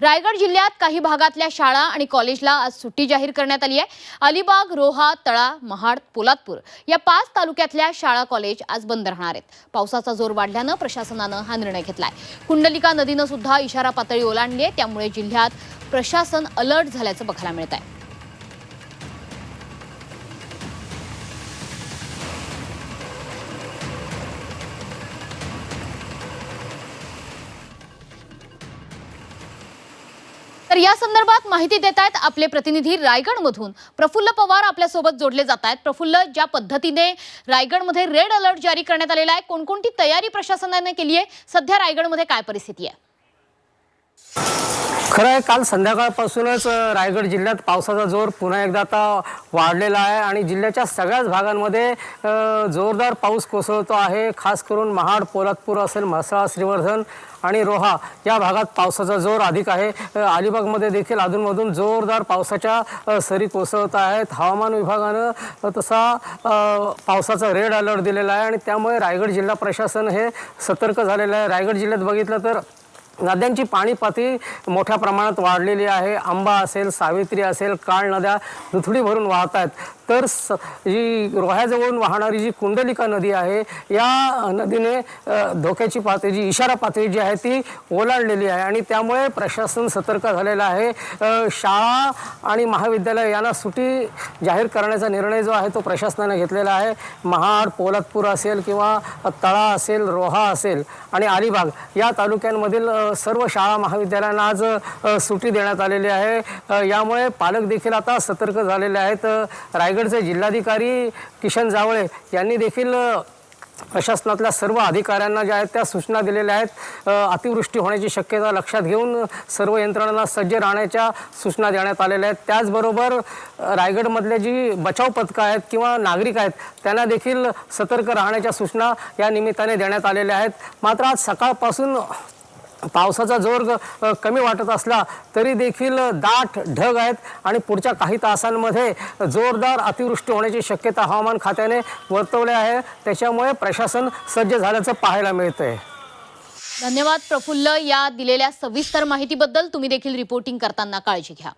रायगड जिल्ह्यात काही भागातल्या शाळा आणि कॉलेजला आज सुट्टी जाहीर करण्यात आली आहे. अलिबाग रोहा तळा महाड पोलादपूर या पाच तालुक्यातल्या शाळा कॉलेज आज बंद राहणार आहेत. पावसाचा जोर वाढल्यानं प्रशासनानं हा निर्णय घेतलाय. कुंडलिका नदीनं सुद्धा इशारा पातळी ओलांडली आहे. त्यामुळे जिल्ह्यात प्रशासन अलर्ट झाल्याचं बघायला मिळत आहे तर या संदर्भात माहिती देत आहेत आपले प्रतिनिधी रायगडमधून. प्रफुल्ल पवार आपल्यासोबत जोडले जात आहेत. प्रफुल्ल ज्या पद्धतीने रायगडमध्ये रेड अलर्ट जारी करण्यात आलेला आहे कोणकोणती तयारी प्रशासनाने केली आहे? सध्या रायगडमध्ये काय परिस्थिती आहे? खरं आहे काल संध्याकाळपासूनच रायगड जिल्ह्यात पावसाचा जोर पुन्हा एकदा आता वाढलेला आहे आणि जिल्ह्याच्या सगळ्याच भागांमध्ये जोरदार पाऊस कोसळतो आहे. खास करून महाड पोलादपूर असेल म्हसळा श्रीवर्धन आणि रोहा या भागात पावसाचा जोर अधिक आहे. अलिबागमध्ये देखील अधूनमधून जोरदार पावसाच्या सरी कोसळत आहेत. हवामान विभागानं तसा पावसाचा रेड अलर्ट दिलेला आहे आणि त्यामुळे रायगड जिल्हा प्रशासन हे सतर्क झालेलं आहे. रायगड जिल्ह्यात बघितलं तर नद्यांची पाणी पातळी मोठ्या प्रमाणात वाढलेली आहे. आंबा असेल सावित्री असेल काळ नद्या दुथडी भरून वाहत आहेत तर स जी रोह्याजवळून वाहणारी जी कुंडलिका नदी आहे या नदीने धोक्याची पातळी जी इशारा पातळी जी आहे ती ओलांडलेली आहे. आणि त्यामुळे प्रशासन सतर्क झालेलं आहे. शाळा आणि महाविद्यालय यांना सुटी जाहीर करण्याचा निर्णय जो आहे तो प्रशासनाने घेतलेला आहे. महाड पोलादपूर असेल किंवा तळा असेल रोहा असेल आणि अलिबाग या तालुक्यांमधील सर्व शाळा महाविद्यालयांना आज सुट्टी देण्यात आलेली आहे. यामुळे पालक देखील आता सतर्क झालेले आहेत. रायगडचे जिल्हाधिकारी किशन जावळे यांनी देखील प्रशासनातल्या सर्व अधिकाऱ्यांना ज्या आहेत त्या सूचना दिलेल्या आहेत. अतिवृष्टी होण्याची शक्यता लक्षात घेऊन सर्व यंत्रणांना सज्ज राहण्याच्या सूचना देण्यात आलेल्या आहेत. त्याचबरोबर रायगडमधले जी बचाव पथकं आहेत किंवा नागरिक आहेत त्यांना देखील सतर्क राहण्याच्या सूचना या निमित्ताने देण्यात आलेल्या आहेत. मात्र आज सकाळपासून पावसाचा जोर कमी वाटत असला तरी देखील दाट ढग आहेत आणि पुढच्या काही तासांमध्ये जोरदार अतिवृष्टी होण्याची शक्यता हवामान खात्याने वर्तवली आहे. त्याच्यामुळे प्रशासन सज्ज झाल्याचं पाहायला मिळतंय. धन्यवाद प्रफुल्ल. या दिलेल्या सविस्तर माहितीबद्दल तुम्ही देखील रिपोर्टिंग करताना काळजी घ्या.